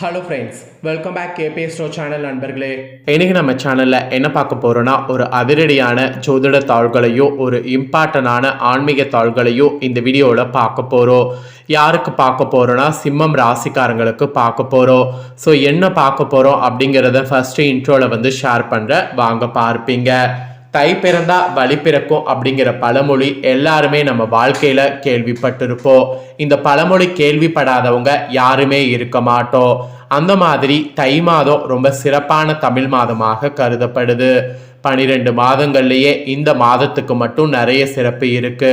Hello friends welcome back கேபே ஸ்டோ channel நண்பர்களே. இன்னைக்கு நம்ம சேனலில் என்ன பார்க்க போகிறோன்னா ஒரு அதிரடியான ஜோதிட தாள்களையும் ஒரு இம்பார்ட்டனான ஆன்மீக தாள்களையும் இந்த வீடியோவில் பார்க்க போகிறோம் யாருக்கு பார்க்க போகிறோன்னா சிம்மம் ராசிக்காரங்களுக்கு பார்க்க போகிறோம் ஸோ என்ன பார்க்க போகிறோம் அப்படிங்கிறத ஃபஸ்ட்டு இன்ட்ரோவில் வந்து ஷேர் பண்ணுற வாங்க பார்ப்பீங்க. தை பிறந்தா வழி பிறக்கும் அப்படிங்கிற பழமொழி எல்லாருமே நம்ம வாழ்க்கையில கேள்விப்பட்டிருப்போம். இந்த பழமொழி கேள்விப்படாதவங்க யாருமே இருக்க மாட்டோம். அந்த மாதிரி தை மாதம் ரொம்ப சிறப்பான தமிழ் மாதமாக கருதப்படுது. பனிரெண்டு மாதங்கள்லேயே இந்த மாதத்துக்கு மட்டும் நிறைய சிறப்பு இருக்கு.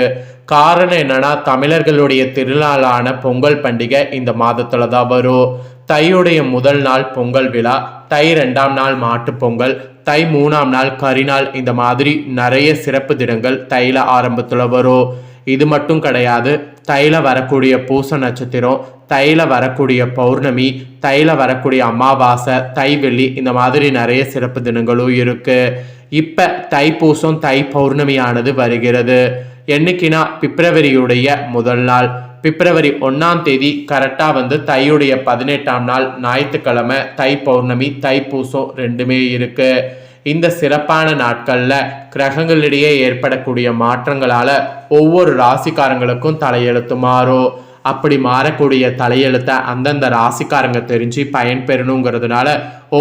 காரணம் என்னன்னா தமிழர்களுடைய திருநாளான பொங்கல் பண்டிகை இந்த மாதத்துல தான் வரும். தையுடைய முதல் நாள் பொங்கல் விழா தை ரெண்டாம் நாள் மாட்டுப்பொங்கல் தை மூணாம் நாள் கரிநாள். இந்த மாதிரி நிறைய சிறப்பு தினங்கள் தைல ஆரம்பத்தில் வரும். இது மட்டும் கிடையாது தைல வரக்கூடிய பூச நட்சத்திரம் தைல வரக்கூடிய பௌர்ணமி தைல வரக்கூடிய அமாவாசை தை வெள்ளி இந்த மாதிரி நிறைய சிறப்பு தினங்களும் இருக்கு. இப்ப தைப்பூசம் தை பௌர்ணமியானது வருகிறது. என்னைக்குன்னா பிப்ரவரியுடைய முதல் நாள். பிப்ரவரி ஒன்றாம் தேதி கரெக்டாக வந்து தையுடைய பதினெட்டாம் நாள் ஞாயிற்றுக்கிழமை தை பௌர்ணமி தைப்பூசம் ரெண்டுமே இருக்கு. இந்த சிறப்பான நாட்களில் கிரகங்களிடையே ஏற்படக்கூடிய மாற்றங்களால் ஒவ்வொரு ராசிக்காரங்களுக்கும் தலையெழுத்து மாறும். அப்படி மாறக்கூடிய தலையெழுத்தை அந்தந்த ராசிக்காரங்க தெரிஞ்சு பயன்பெறணுங்கிறதுனால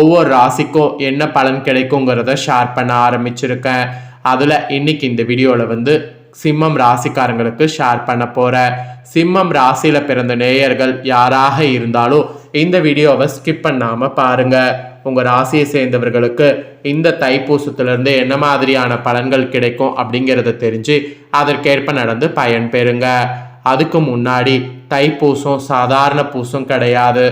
ஒவ்வொரு ராசிக்கும் என்ன பலன் கிடைக்குங்கிறத ஷேர் பண்ண ஆரம்பிச்சிருக்கேன். அதில் இன்னைக்கு இந்த வீடியோவில் வந்து சிம்மம் ராசிக்காரங்களுக்கு ஷேர் பண்ண போகிறேன் சிம்மம் ராசியில் பிறந்த நேயர்கள் யாராக இருந்தாலும் இந்த வீடியோவை ஸ்கிப் பண்ணாமல் பாருங்கள் உங்கள் ராசியை சேர்ந்தவர்களுக்கு இந்த தைப்பூசத்துலேருந்து என்ன மாதிரியான பலன்கள் கிடைக்கும் அப்படிங்கிறத தெரிஞ்சு அதற்கேற்ப நடந்து பயன் பெறுங்க. அதுக்கு முன்னாடி தைப்பூசம் சாதாரண பூசம் கிடையாது.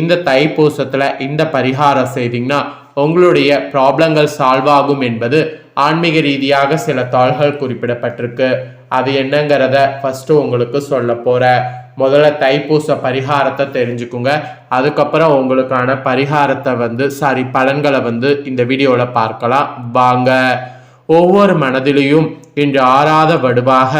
இந்த தைப்பூசத்தில் இந்த பரிகாரம் செய்தீங்கன்னா உங்களுடைய ப்ராப்ளங்கள் சால்வ் ஆகும் என்பது ஆன்மீக ரீதியாக சில தாள்கள் குறிப்பிடப்பட்டிருக்கு. அது என்னங்கிறத ஃபஸ்ட்டு உங்களுக்கு சொல்ல போகிறேன் முதல்ல தைப்பூச பரிகாரத்தை தெரிஞ்சுக்குங்க. அதுக்கப்புறம் உங்களுக்கான பரிகாரத்தை வந்து சாரி பலன்களை வந்து இந்த வீடியோவில் பார்க்கலாம். வாங்க. ஒவ்வொரு மனதிலையும் இன்று ஆறாத வடுவாக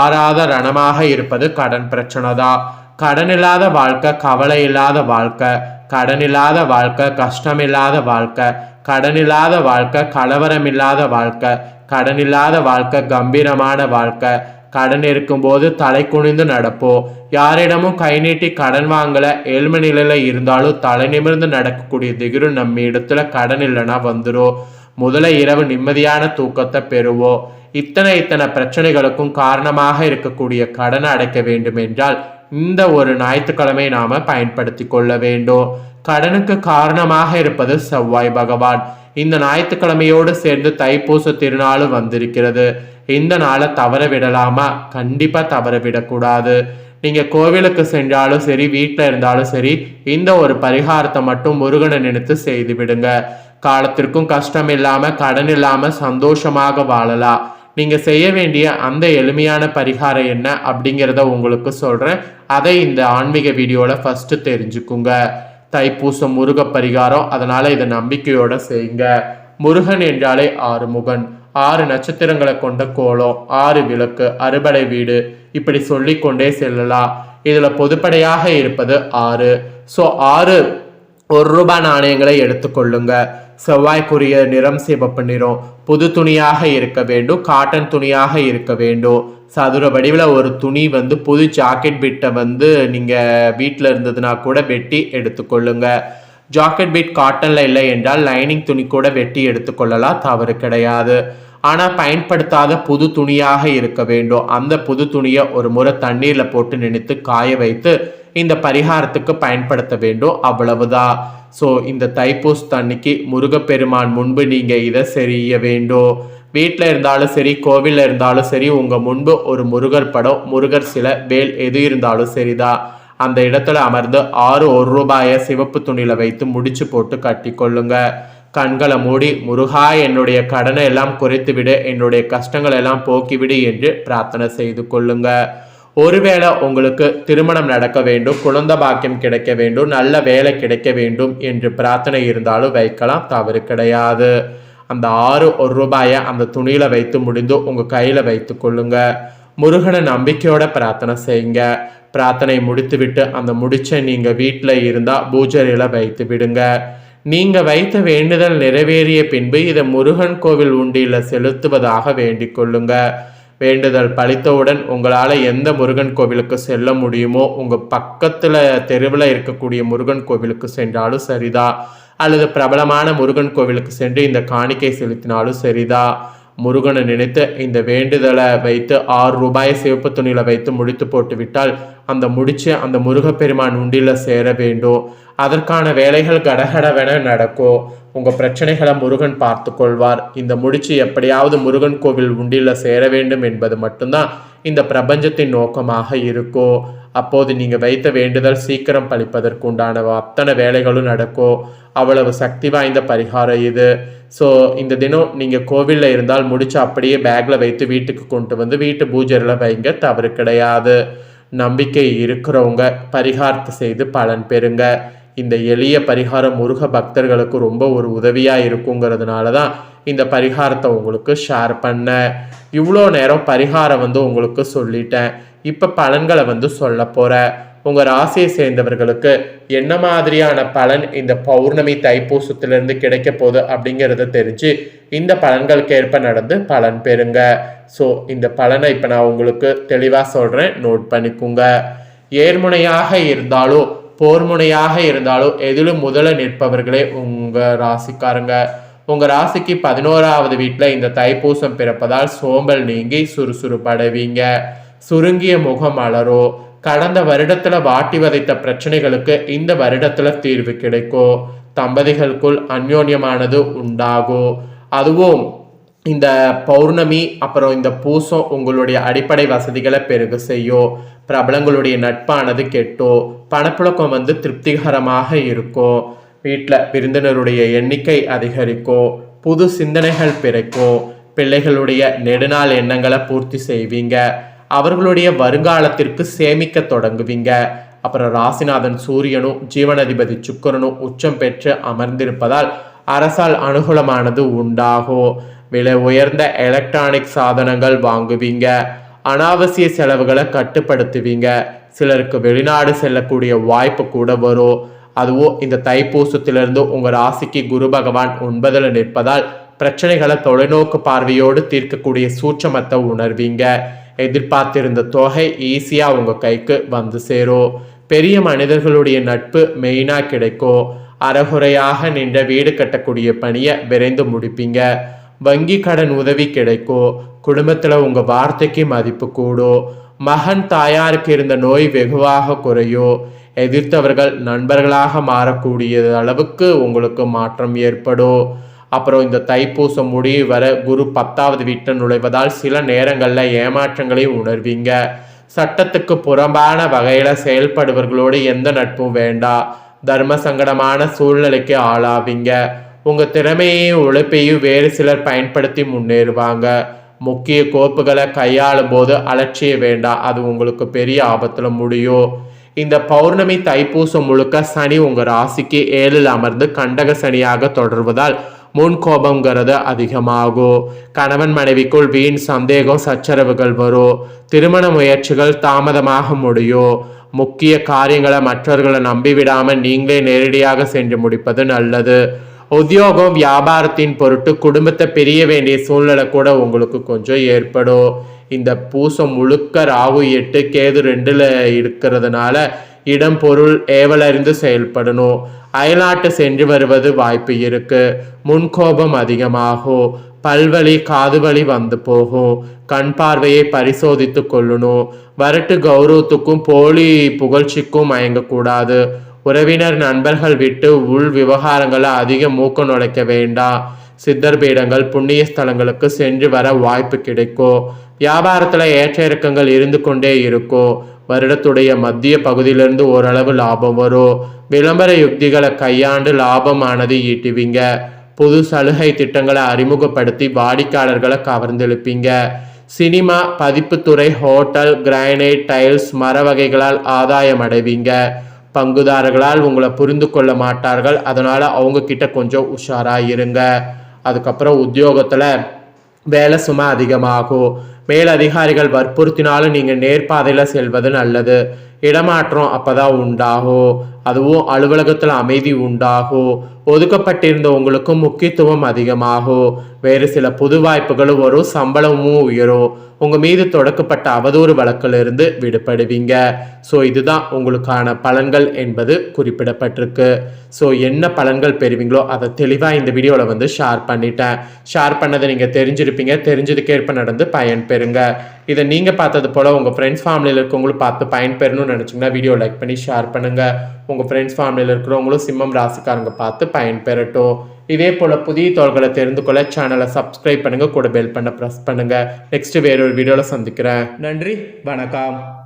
ஆறாத ரணமாக இருப்பது கடன் பிரச்சனை தான் கடன் இல்லாத வாழ்க்கை கவலை இல்லாத வாழ்க்கை கடன் இல்லாத வாழ்க்கை கஷ்டம் இல்லாத வாழ்க்கை கடன் இல்லாத வாழ்க்கை கலவரமில்லாத வாழ்க்கை கடன் இல்லாத வாழ்க்கை கம்பீரமான வாழ்க்கை. கடன் இருக்கும்போது தலை குனிந்து நடப்போம் யாரிடமும் கை நீட்டி கடன் வாங்கல ஏழ்மை நிலையில இருந்தாலும் தலை நிமிர்ந்து நடக்கக்கூடிய திகிரு நம்ம இடத்துல கடன் இல்லைன்னா வந்துடும் முதல இரவு நிம்மதியான தூக்கத்தை பெறுவோம் இத்தனை இத்தனை பிரச்சனைகளுக்கும் காரணமாக இருக்கக்கூடிய கடனை அடைக்க வேண்டும் என்றால் இந்த ஒரு ஞாயிற்றுக்கிழமை நாம பயன்படுத்தி கொள்ள வேண்டும். கடனுக்கு காரணமாக இருப்பது செவ்வாய் பகவான். இந்த ஞாயிற்றுக்கிழமையோடு சேர்ந்து தைப்பூச திருநாளும் வந்திருக்கிறது. இந்த நாளை தவற விடலாமா? கண்டிப்பா தவற விடக்கூடாது. நீங்க கோவிலுக்கு சென்றாலும் சரி வீட்டில் இருந்தாலும் சரி இந்த ஒரு பரிகாரத்தை மட்டும் முருகனை நினைத்து செய்து விடுங்க. காலத்திற்கும் கஷ்டம் இல்லாம கடன் இல்லாம சந்தோஷமாக வாழலாம். நீங்கள் செய்ய வேண்டிய அந்த எளிமையான பரிகாரம் என்ன அப்படிங்கிறத உங்களுக்கு சொல்கிறேன் அதை இந்த ஆன்மீக வீடியோவில் ஃபஸ்ட்டு தெரிஞ்சுக்குங்க. தைப்பூசம் முருக பரிகாரம் அதனால் இதை நம்பிக்கையோடு செய்யுங்க. முருகன் என்றாலே ஆறு முகன் ஆறு நட்சத்திரங்களை கொண்ட கோலம் ஆறு விளக்கு அறுபடை வீடு இப்படி சொல்லிக்கொண்டே செல்லலாம். இதில் பொதுப்படையாக இருப்பது ஆறு. ஸோ ஆறு ஒரு ரூபாய் நாணயங்களை எடுத்துக்கொள்ளுங்க. செவ்வாய்க்குரிய நிறம் சிவப்பு நிறம் புது துணியாக இருக்க வேண்டும் காட்டன் துணியாக இருக்க வேண்டும். சதுர வடிவில் ஒரு துணி வந்து புது ஜாக்கெட் பிட்டை வந்து நீங்கள் வீட்டில் இருந்ததுன்னா கூட வெட்டி எடுத்துக்கொள்ளுங்க. ஜாக்கெட் பிட் காட்டனில் இல்லை என்றால் லைனிங் துணி கூட வெட்டி எடுத்துக்கொள்ளலாம் தவறு கிடையாது. ஆனால் பயன்படுத்தாத புது துணியாக இருக்க வேண்டும். அந்த புது துணியை ஒரு முறை தண்ணீரில் போட்டு நினைத்து காய வைத்து இந்த பரிகாரத்துக்கு பயன்படுத்த வேண்டும். அவ்வளவுதான் ஸோ இந்த தைப்பூசத்து தண்ணிக்கு முருகப்பெருமான் முன்பு நீங்கள் இதை செய்ய வேண்டும். வீட்டில் இருந்தாலும் சரி கோவிலில் இருந்தாலும் சரி உங்கள் முன்பு ஒரு முருகர் படம் முருகர் சிலை வேல் எது இருந்தாலும் சரிதான் அந்த இடத்துல அமர்ந்து ஆறு ஒரு ரூபாயை சிவப்பு துணியில வைத்து முடிச்சு போட்டு கட்டி கொள்ளுங்க. கண்களை மூடி முருகா என்னுடைய கடனை எல்லாம் குறைத்து விடு என்னுடைய கஷ்டங்கள் எல்லாம் போக்கிவிடு என்று பிரார்த்தனை செய்து கொள்ளுங்கள் ஒருவேளை உங்களுக்கு திருமணம் நடக்க வேண்டும் குழந்தை பாக்கியம் கிடைக்க வேண்டும் நல்ல வேலை கிடைக்க வேண்டும் என்று பிரார்த்தனை இருந்தாலும் வைக்கலாம் தவறு கிடையாது. அந்த ஆறு ஒரு ரூபாயை அந்த துணியில வைத்து முடிந்து உங்க கையில வைத்து கொள்ளுங்க. முருகனை நம்பிக்கையோட பிரார்த்தனை செய்யுங்க. பிரார்த்தனை முடித்துவிட்டு அந்த முடிச்சை நீங்கள் வீட்டில் இருந்தால் பூஜரையில் வைத்து விடுங்க. நீங்கள் வைத்த வேண்டுதல் நிறைவேறிய பின்பு இதை முருகன் கோவில் உண்டியில் செலுத்துவதாக வேண்டிக் கொள்ளுங்க. வேண்டுதல் பழித்தவுடன் உங்களால் எந்த முருகன் கோவிலுக்கு செல்ல முடியுமோ உங்கள் பக்கத்தில் தெருவில் இருக்கக்கூடிய முருகன் கோவிலுக்கு சென்றாலும் சரிதான் அல்லது பிரபலமான முருகன் கோவிலுக்கு சென்று இந்த காணிக்கை செலுத்தினாலும் சரிதான் முருகனை நினைத்து இந்த வேண்டுதலை வைத்து ஆறு ரூபாயை சிவப்பு துணியில் வைத்து முடித்து போட்டு விட்டால் அந்த முடிச்சு அந்த முருகப்பெருமான் உண்டியில் சேர வேண்டும். அதற்கான வேலைகள் கடகடவென நடக்கும் உங்கள் பிரச்சனைகளை முருகன் பார்த்து கொள்வார். இந்த முடிச்சு எப்படியாவது முருகன் கோவில் உண்டியில் சேர வேண்டும் என்பது மட்டும்தான் இந்த பிரபஞ்சத்தின் நோக்கமாக இருக்கும் அப்போது நீங்கள் வைத்த வேண்டுதல் சீக்கிரம் பழிப்பதற்கு உண்டான அத்தனை வேலைகளும் நடக்கும் அவ்வளவு சக்தி வாய்ந்த பரிகாரம் இது. ஸோ இந்த தினம் நீங்கள் கோவிலில் இருந்தால் முடிச்சு அப்படியே பேக்கில் வைத்து வீட்டுக்கு கொண்டு வந்து வீட்டு பூஜையில் வைங்க தவறு கிடையாது. நம்பிக்கை இருக்கிறவங்க பரிகாரத்தை செய்து பலன் பெறுங்க. இந்த எளிய பரிகாரம் முருக பக்தர்களுக்கு ரொம்ப ஒரு உதவியாக இருக்குங்கிறதுனால தான் இந்த பரிகாரத்தை உங்களுக்கு ஷேர் பண்ணேன். இவ்வளோ நேரம் பரிகாரம் வந்து உங்களுக்கு சொல்லிட்டேன். இப்போ பலன்களை வந்து சொல்ல போகிறேன் உங்கள் ராசியை சேர்ந்தவர்களுக்கு என்ன மாதிரியான பலன் இந்த பௌர்ணமி தைப்பூசத்திலிருந்து கிடைக்க போகுது அப்படிங்கிறத தெரிஞ்சு இந்த பலன்களுக்கு ஏற்ப நடந்து பலன் பெறுங்க. ஸோ இந்த பலனை இப்போ நான் உங்களுக்கு தெளிவாக சொல்கிறேன் நோட் பண்ணிக்கோங்க. ஏர்முனையாக இருந்தாலும் போர்முனையாக இருந்தாலும் எதிலும் முதல்ல நிற்பவர்களே உங்கள் ராசிக்காரங்க. உங்கள் ராசிக்கு பதினோராவது வீட்டில் இந்த தைப்பூசம் பிறப்பதால் சோம்பல் நீங்கி சுறுசுறுப்படைவீங்க. சுருங்கிய முகம் அலரும் கடந்த வருடத்துல வாட்டி வதைத்த பிரச்சனைகளுக்கு இந்த வருடத்துல தீர்வு கிடைக்கும். தம்பதிகளுக்குள் அந்யோன்யமானது உண்டாகும். அதுவும் இந்த பௌர்ணமி அப்புறம் இந்த பூசம் உங்களுடைய அடிப்படை வசதிகளை பெருக செய்யும் பிரபலங்களுடைய நட்பானது கெட்டோ பணப்புழக்கம் வந்து திருப்திகரமாக இருக்கும் வீட்டில் விருந்தினருடைய எண்ணிக்கை அதிகரிக்கும் புது சிந்தனைகள் பிறக்கும் பிள்ளைகளுடைய நெடுநாள் எண்ணங்களை பூர்த்தி செய்வீங்க அவர்களுடைய வருங்காலத்திற்கு சேமிக்க தொடங்குவீங்க அப்புறம் ராசிநாதன் சூரியனும் ஜீவனதிபதி சுக்கரனும் உச்சம் பெற்று அமர்ந்திருப்பதால் அரசால் அனுகூலமானது உண்டாகும் விலை உயர்ந்த எலக்ட்ரானிக் சாதனங்கள் வாங்குவீங்க. அனாவசிய செலவுகளை கட்டுப்படுத்துவீங்க. சிலருக்கு வெளிநாடு செல்லக்கூடிய வாய்ப்பு கூட வரும். அதுவும் இந்த தைப்பூசத்திலிருந்து உங்கள் ராசிக்கு குரு பகவான் ஒன்பதில் நிற்பதால் பிரச்சனைகளை தொலைநோக்கு பார்வையோடு தீர்க்கக்கூடிய சூட்சமத்தை உணர்வீங்க. எதிர்பார்த்திருந்த தொகை ஈஸியாக உங்கள் கைக்கு வந்து சேரும். பெரிய மனிதர்களுடைய நட்பு மெயினாக கிடைக்கும். அறகுறையாக நின்ற வீடு கட்டக்கூடிய பணியை விரைந்து முடிப்பீங்க. வங்கி கடன் உதவி கிடைக்கும் குடும்பத்தில் உங்கள் வார்த்தைக்கு மதிப்பு கூடும் மகன் தாயாருக்கு இருந்த நோய் வெகுவாக குறையும் எதிர்த்தவர்கள் நண்பர்களாக மாறக்கூடிய அளவுக்கு உங்களுக்கு மாற்றம் ஏற்படும் அப்புறம் இந்த தைப்பூசம் முடிவு வர குரு பத்தாவது வீட்டை நுழைவதால் சில நேரங்களில் ஏமாற்றங்களையும் உணர்வீங்க. சட்டத்துக்கு புறம்பான வகையில் செயல்படுவர்களோடு எந்த நட்பும் வேண்டாம் தர்ம சங்கடமான சூழ்நிலைக்கு ஆளாவீங்க. உங்கள் திறமையையும் உழைப்பையும் வேறு சிலர் பயன்படுத்தி முன்னேறுவாங்க. முக்கிய கோப்புகளை கையாளும் போது அலட்சிய வேண்டாம். அது உங்களுக்கு பெரிய ஆபத்தில் முடியும். இந்த பௌர்ணமி தைப்பூசம் முழுக்க சனி உங்கள் ராசிக்கு ஏழில் அமர்ந்து கண்டக சனியாக தொடர்வதால் முன் கோபங்கிறது அதிகமாகும். கணவன் மனைவிக்குள் வீண் சந்தேகம் சச்சரவுகள் வரும். திருமண முயற்சிகள் தாமதமாக முடியும். முக்கிய காரியங்களை மற்றவர்களை நம்பிவிடாமல் நீங்களே நேரடியாக சென்று முடிப்பது நல்லது. உத்தியோகம் வியாபாரத்தின் பொருட்டு குடும்பத்தை பிரிய வேண்டிய சூழ்நிலை கூட உங்களுக்கு கொஞ்சம் ஏற்படும். இந்த பூசம் முழுக்க ராகு எட்டு கேது ரெண்டில் இருக்கிறதுனால இடம் பொருள் ஏவலறிந்து செயல்படணும். அயல்நாட்டு சென்று வருவது வாய்ப்பு இருக்கு. முன்கோபம் அதிகமாகும். பல்வழி காதுவழி வந்து போகும். கண் பார்வையை பரிசோதித்து கொள்ளணும். வரட்டு கௌரவத்துக்கும் போலி புகழ்ச்சிக்கும் மயங்கக்கூடாது. உறவினர் நண்பர்கள் விட்டு உள் விவகாரங்களை அதிக மூக்க நுழைக்க வேண்டாம் சித்தர் பீடங்கள் புண்ணிய ஸ்தலங்களுக்கு சென்று வர வாய்ப்பு கிடைக்கும் வியாபாரத்தில் ஏற்ற இறக்கங்கள் இருந்து கொண்டே இருக்கும் வருடத்துடைய மத்திய பகுதியிலிருந்து ஓரளவு லாபம் வரும் விளம்பர யுக்திகளை கையாண்டு லாபமானது ஈட்டுவீங்க. புது சலுகை திட்டங்களை அறிமுகப்படுத்தி வாடிக்கையாளர்களை கவர்ந்தெழுப்பீங்க. சினிமா பதிப்புத்துறை ஹோட்டல் கிரானைட் டைல்ஸ் மர வகைகளால் ஆதாயம் அடைவீங்க பங்குதாரர்களால் உங்களை புரிந்து கொள்ள மாட்டார்கள். அதனால் அவங்க கிட்ட கொஞ்சம் உஷாராக இருங்க. அதுக்கப்புறம் உத்தியோகத்தில் வேலை சுமை அதிகமாகும். மேலதிகாரிகள் வற்புறுத்தினாலும் நீங்கள் நேர்பாதையில் செல்வது நல்லது. இடமாற்றம் அப்பதான் உண்டாகும் அதுவும் அலுவலகத்தில் அமைதி உண்டாகும் ஒதுக்கப்பட்டிருந்த உங்களுக்கும் முக்கியத்துவம் அதிகமாகும் வேறு சில புது வாய்ப்புகளும் வரும் சம்பளமும் உயரும். உங்க மீது தொடக்கப்பட்ட அவதூறு வழக்கிலிருந்து விடுபடுவீங்க. ஸோ இதுதான் உங்களுக்கான பலன்கள் என்பது குறிப்பிடப்பட்டிருக்கு. ஸோ என்ன பலன்கள் பெறுவீங்களோ அதை தெளிவாக இந்த வீடியோவில் வந்து ஷேர் பண்ணிட்டேன். ஷேர் பண்ணதை நீங்கள் தெரிஞ்சிருப்பீங்க. தெரிஞ்சதுக்கேற்ப நடந்து பயன் பெறுங்க. இதை நீங்கள் பார்த்தது போல் உங்கள் ஃப்ரெண்ட்ஸ் ஃபேமிலியில் இருக்கவங்களும் பார்த்து பயன் பெறணும்னு நினச்சிங்கன்னா வீடியோ லைக் பண்ணி ஷேர் பண்ணுங்கள் உங்கள் ஃப்ரெண்ட்ஸ் ஃபேமிலியில் இருக்கிறவங்களும் சிம்மம் ராசிக்காரங்க பார்த்து பயன் பெறட்டும் இதே போல் புதிய தோள்களை தெரிந்து கொள்ள சேனலை சப்ஸ்கிரைப் பண்ணுங்கள் கூட பெல் பண்ண ப்ரெஸ் பண்ணுங்கள் நெக்ஸ்ட்டு வேறொரு வீடியோவில் சந்திக்கிறேன். நன்றி. வணக்கம்.